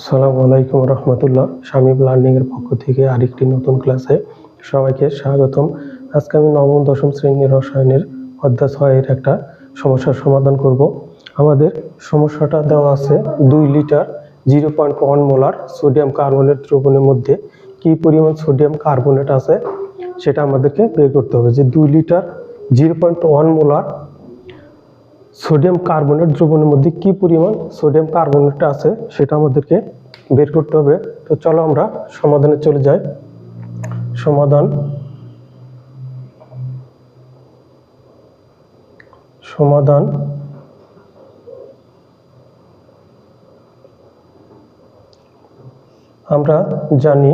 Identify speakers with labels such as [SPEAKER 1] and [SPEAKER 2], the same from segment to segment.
[SPEAKER 1] আসসালামু আলাইকুম রহমতুল্লাহ। স্বামী লার্নিং এর পক্ষ থেকে আরেকটি নতুন ক্লাসে সবাইকে স্বাগতম। আজকে আমি নবম, দশম শ্রেণির রসায়নের অধ্যায় ছয়ের একটা সমস্যার সমাধান করব। আমাদের সমস্যাটা দেওয়া আছে দুই litre zero point one molar sodium carbonate দ্রবণের মধ্যে কী পরিমাণ সোডিয়াম কার্বনেট আছে সেটা আমাদেরকে বের করতে হবে। যে দুই litre zero point one molar sodium carbonate দ্রবণের মধ্যে কি পরিমাণ সোডিয়াম কার্বনেট আছে সেটা আমাদেরকে বের করতে হবে। তো চলো আমরা সমাধানে চলে যাই। সমাধান। সমাধান। আমরা জানি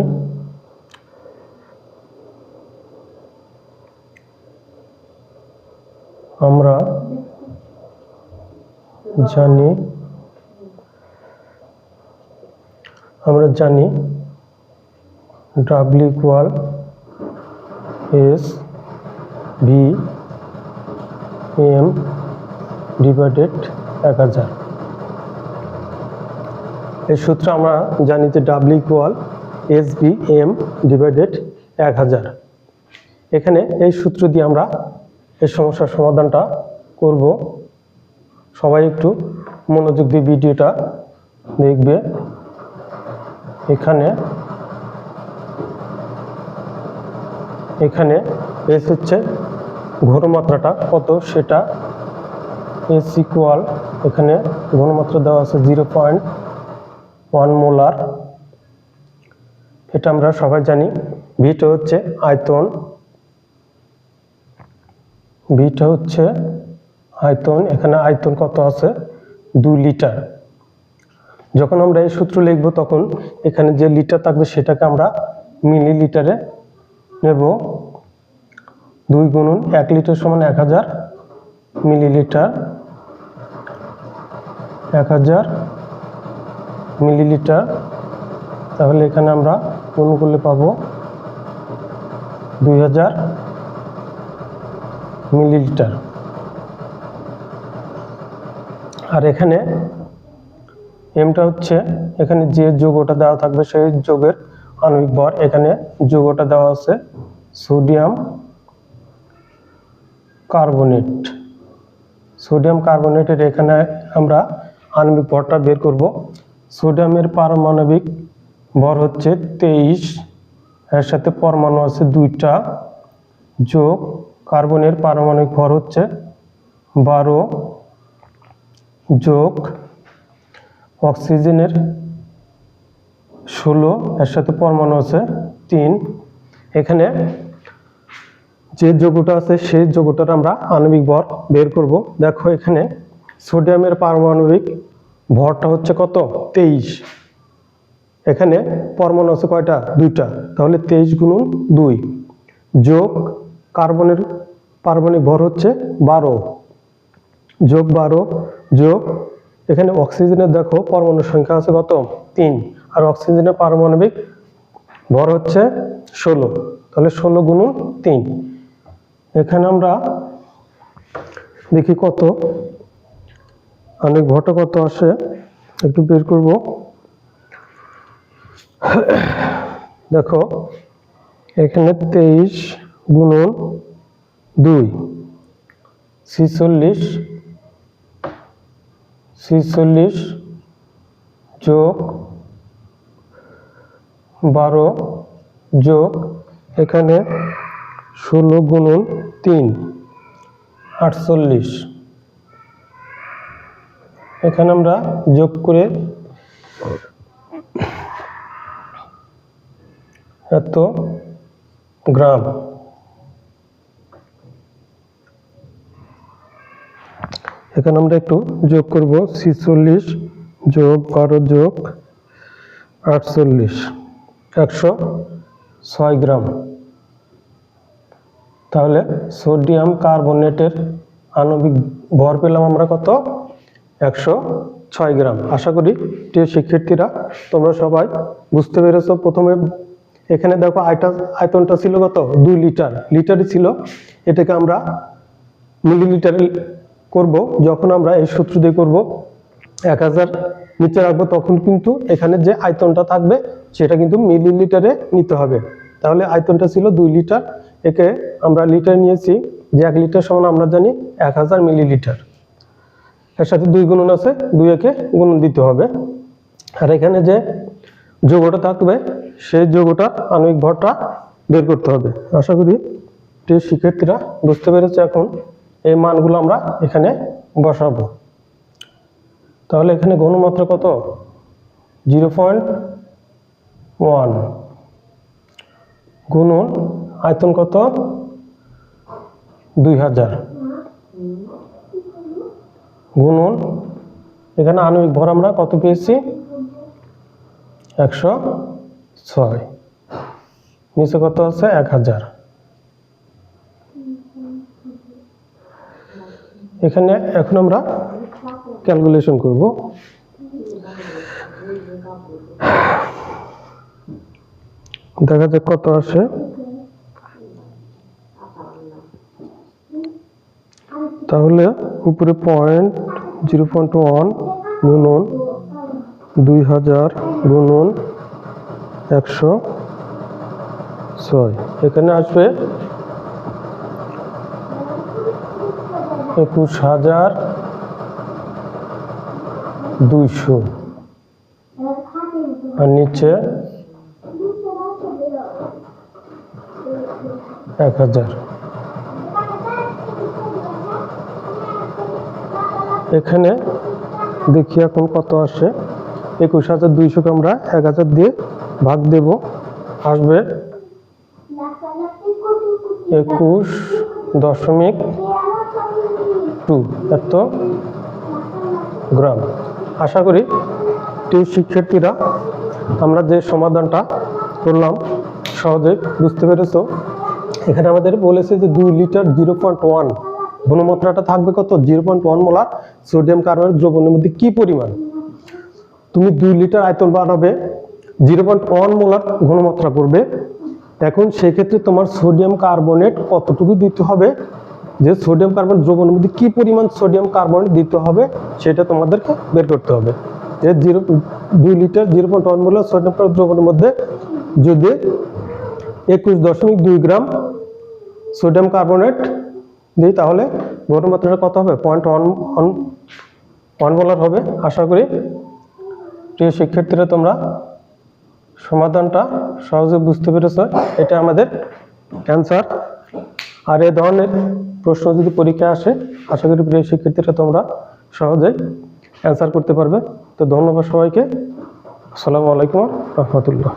[SPEAKER 1] আমরা জানি। আমরা জানি W equal S V M divided এক হাজার। এই সূত্র আমরা জানি যে W equal S V M divided এক হাজার। এখানে এই সূত্র দিয়ে আমরা এই সমস্যার সমাধানটা করব। সবাই একটু মনোযোগ দিয়ে ভিডিওটা দেখবে। এখানে এখানে এস হচ্ছে ঘনমাত্রাটা, কত সেটা এস ইকুয়াল এখানে ঘনমাত্রা দেওয়া আছে জিরো পয়েন্ট ওয়ান মোলার এটা আমরা সবাই জানি। ভিটা হচ্ছে আয়তন। ভিটা হচ্ছে আয়তন, এখানে আয়তন কত আছে? দুই লিটার। যখন আমরা এই সূত্র লিখব, তখন এখানে যে লিটার থাকবে, সেটাকে আমরা মিলি লিটারে নেব। দুই গুণন এক লিটার সমান এক হাজার মিলিলিটার। এক হাজার মিলিলিটার। তাহলে এখানে আমরা গুণ করলে পাবো দুই হাজার মিলিলিটার। আর এখানে এমটা হচ্ছে এখানে যে যোগটা দেওয়া থাকবে সেই যোগের আণবিক ভর। এখানে যোগটা দেওয়া আছে সোডিয়াম কার্বনেট। সোডিয়াম কার্বনেটের এখানে আমরা আণবিক ভরটা বের করব। সোডিয়ামের পারমাণবিক ভর হচ্ছে তেইশ। এর সাথে পরমাণু আছে দুইটা। যোগ কার্বনের পারমাণবিক ভর হচ্ছে বারো। যোগ অক্সিজেনের ষোলো, এর সাথে পরমাণু আছে তিন। এখানে যে যৌগটা আছে, সেই যৌগটার আমরা আণবিক ভর বের করব। দেখো এখানে সোডিয়ামের পারমাণবিক ভরটা হচ্ছে কত? তেইশ। এখানে পরমাণু আছে কয়টা? দুইটা। তাহলে তেইশ গুণন দুই। যোগ কার্বনের পারমাণবিক ভর হচ্ছে বারো। যোগ বারো, যোগ, এখানে অক্সিজেনের দেখো পরমাণুর সংখ্যা আছে কত? তিন। আর অক্সিজেনের পারমাণবিক ভর হচ্ছে ষোলো। তাহলে ষোলো গুণন তিন। এখানে আমরা দেখি কত? অনেক ভরটা কত আসে একটু বের করব। দেখো, এখানে তেইশ গুণন দুই, ছিচল্লিশ ছিচল্লিশ যোগ বারো যোগ এখানে ষোলো গুণন তিন, আটচল্লিশ। এখানে আমরা যোগ করে এত গ্রাম। এখানে আমরা একটু যোগ করব ছিচল্লিশ যোগ বারো যোগ আটচল্লিশ, একশো ছয় গ্রাম। তাহলে সোডিয়াম কার্বনেটের আণবিক ভর পেলাম আমরা কত? একশো ছয় গ্রাম। আশা করি প্রিয় শিক্ষার্থীরা, তোমরা সবাই বুঝতে পেরেছ প্রথমে। এখানে দেখো আয়টা আয়তনটা ছিল কত? দুই লিটার। লিটারই ছিল। এটাকে আমরা মিলিলিটারে করব, যখন আমরা এই সূত্র দিয়ে করব, এক হাজার নিচে রাখব, তখন কিন্তু এখানে যে আয়তনটা থাকবে, সেটা কিন্তু মিলিলিটারে নিতে হবে। তাহলে আয়তনটা ছিল দুই লিটার। একে আমরা লিটার নিয়েছি, যে এক লিটার সমান আমরা জানি এক হাজার মিলিলিটার। এর সাথে দুই গুণন আছে, দুই একে গুণন দিতে হবে। আর এখানে যে যোগটা থাকবে, সেই যোগটা আণবিক ভরটা বের করতে হবে। আশা করি শিক্ষার্থীরা বুঝতে পেরেছে এখন এই মানগুলো আমরা এখানে বসাবো। তাহলে এখানে ঘনমাত্রা কত? Zero point one. গুণন আয়তন কত? দুই হাজার। গুণন, এখানে আণবিক ভর আমরা কত পেয়েছি? একশো ছয়। নিচে কত আছে? এক হাজার। এখানে এখন আমরা ক্যালকুলেশন করব। দেখা যাক কত আসে। তাহলে উপরে পয়েন্ট জিরো পয়েন্ট ওয়ান গুণন দুই হাজার গুণন একশো ছয়। এখানে আসবে একুশ হাজার দুইশো। আর নিচে এক হাজার। এখানে দেখি এখন কত আসে। একুশ হাজার দুইশোকে আমরা এক হাজার দিয়ে ভাগ দেব। আসবে একুশ দশমিক টু এত গ্রাম। আশা করি টিউ শিক্ষার্থীরা আমরা যে সমাধানটা করলাম, সহজে বুঝতে পেরেছ। এখানে আমাদের বলেছে যে দুই লিটার জিরো পয়েন্ট ওয়ান ঘনমাত্রাটা থাকবে কত? Zero point one molar sodium কার্বনের দ্রবণের মধ্যে কি পরিমাণ? তুমি দুই লিটার আয়তন বানাবে জিরো পয়েন্ট ওয়ান মোলার ঘনমাত্রা করবে। এখন সেক্ষেত্রে তোমার সোডিয়াম কার্বনেট কতটুকু দিতে হবে? যে সোডিয়াম কার্বন দ্রবণের মধ্যে কী পরিমাণ সোডিয়াম কার্বনেট দিতে হবে সেটা তোমাদেরকে বের করতে হবে। যে জিরো দুই litre zero point one molar sodium carbon দ্রবণের মধ্যে যদি একুশ দশমিক দুই গ্রাম সোডিয়াম কার্বনেট দিই, তাহলে ঘনমাত্রাটা কত হবে? Point one one one molar হবে। আশা করি প্রিয় শিক্ষার্থীরা, তোমরা সমাধানটা সহজে বুঝতে পেরেছ। এটা আমাদের অ্যান্সার আর এ ধরনের প্রশ্ন যদি পরীক্ষায় আসে, আশা করি প্রিয় শিক্ষার্থীরা তোমরা সহজেই অ্যান্সার করতে পারবে। তো ধন্যবাদ সবাইকে। আসসালামু আলাইকুম রহমতুল্লাহ।